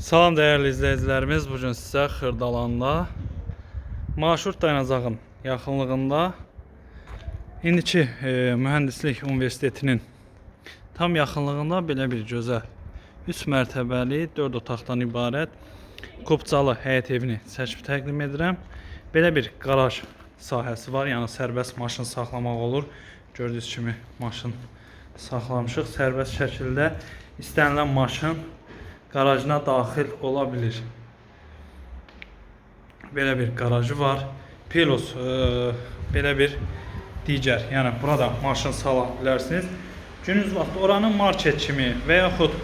Salam değerli izleyicilerimiz. Bugün size Xırdalanda marşrut dayanacağın yaxınlığında indiki e, Mühəndislik Universitetinin tam yaxınlığında belə bir gözəl 3 mərtəbəli 4 otaqdan ibarət Qubcalı həyət evini çəkib təqdim edirəm. Belə bir qaraj sahəsi var, yəni sərbəst maşın saxlamaq olur. Gördüyünüz kimi maşın saxlamışıq sərbəst şəkildə. İstənilən maşın qarajına daxil ola bilir. Belə bir qarajı var. Plus e, belə bir digər, yəni burada maşın sala bilərsiniz. Günüz vaxtı oranın market kimi və yaxud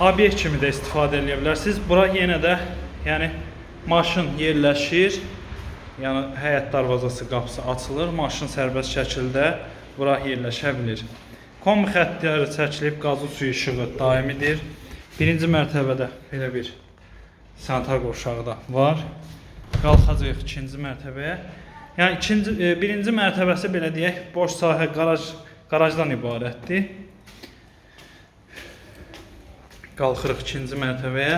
obyekt kimi də istifadə edə bilərsiniz. Bura yenə də yəni maşın yerləşir. Yəni həyət darvazası qapısı açılır, maşın sərbəst şəkildə bura yerləşə bilir. Kombi xəttləri çəkilib, qazı suyu işığı daimidir. Birinci mərtəbədə belə bir sanitar qovşağı da var. Qalxacağıq ikinci mərtəbəyə. Yəni ikinci e, birinci mərtəbəsi belə deyək, boş sahə qaraj qarajdan ibarətdir. Qalxırıq ikinci mərtəbəyə.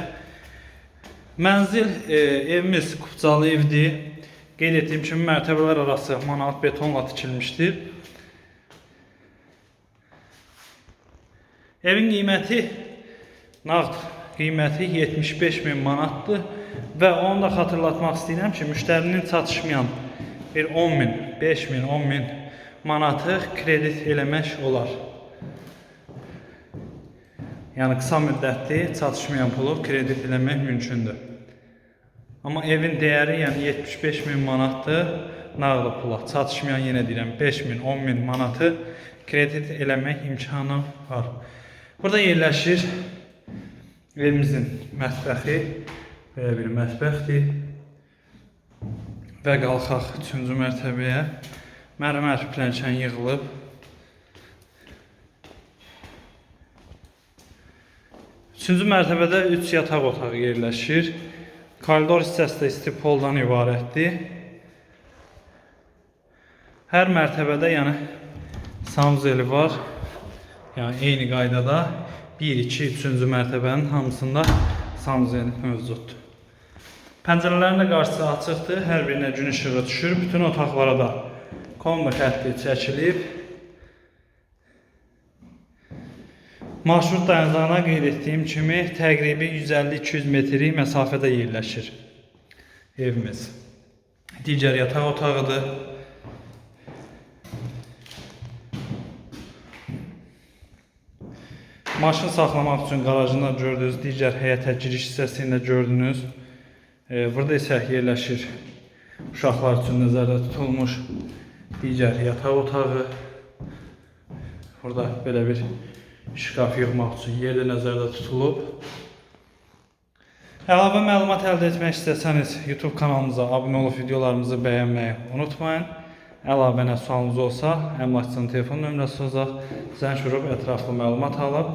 Mənzil e, evimiz Qubcalı evdir. Qeyd etdiyim kimi mərtəbələr arası manat betonla tikilmişdir. Evin qiyməti nağd qiyməti 75 min manatdır və onu da xatırlatmaq istəyirəm ki, müştərinin çatışmayan bir 10 min, 5 min, 10 min manatı kredit eləmək olar. Yəni qısa müddətli çatışmayan pulu kredit eləmək mümkündür. Amma evin dəyəri yəni 75 min manatdır nağd pula. Çatışmayan yenə deyirəm 5 min, 10 min manatı kredit eləmək imkanı var. Burada yerləşir evimizin mətbəxi, belə bir mətbəxdir. Və qalxaq 3-cü mərtəbəyə. Mərmər plənkən yığılıb. Üçüncü mərtəbədə 3 yataq otağı yerləşir. Koridor hissəsi də istipoldan ibarətdir. Hər mərtəbədə yəni sanuzeli var. Yəni eyni qaydada 1, 2, 3-cü mərtəbənin hamısında sanuzeli mövcuddur. Pəncərələrin də qarşısı açıqdır. Hər birinə gün işığı düşür. Bütün otaqlara da kombi xətti çəkilib. Marşrut dayanacağına qeyd etdiyim kimi təqribi 150-200 metrik məsafədə yerləşir evimiz. Digər yataq otağıdır. Maşın saxlamaq üçün qarajında gördüyünüz digər həyətə giriş hissəsində gördünüz. E, burada isə yerləşir uşaqlar üçün nəzərdə tutulmuş digər yataq otağı. Burada belə bir şkaf yığmaq üçün yer də nəzərdə tutulub. Əlavə məlumat əldə etmək istəsəniz YouTube kanalımıza abunə olub videolarımızı bəyənməyi unutmayın. Əlavə nə sualınız olsa, əmlakçının telefon nömrəsi olacaq. Zəng vurub ətraflı məlumat alıb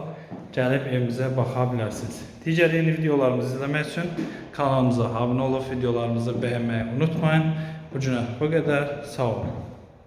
gəlib evimizə baxa bilərsiniz. Digər yeni videolarımızı izləmək üçün kanalımıza abunə olub videolarımızı bəyənməyi unutmayın. Bu günə bu qədər. Sağ olun.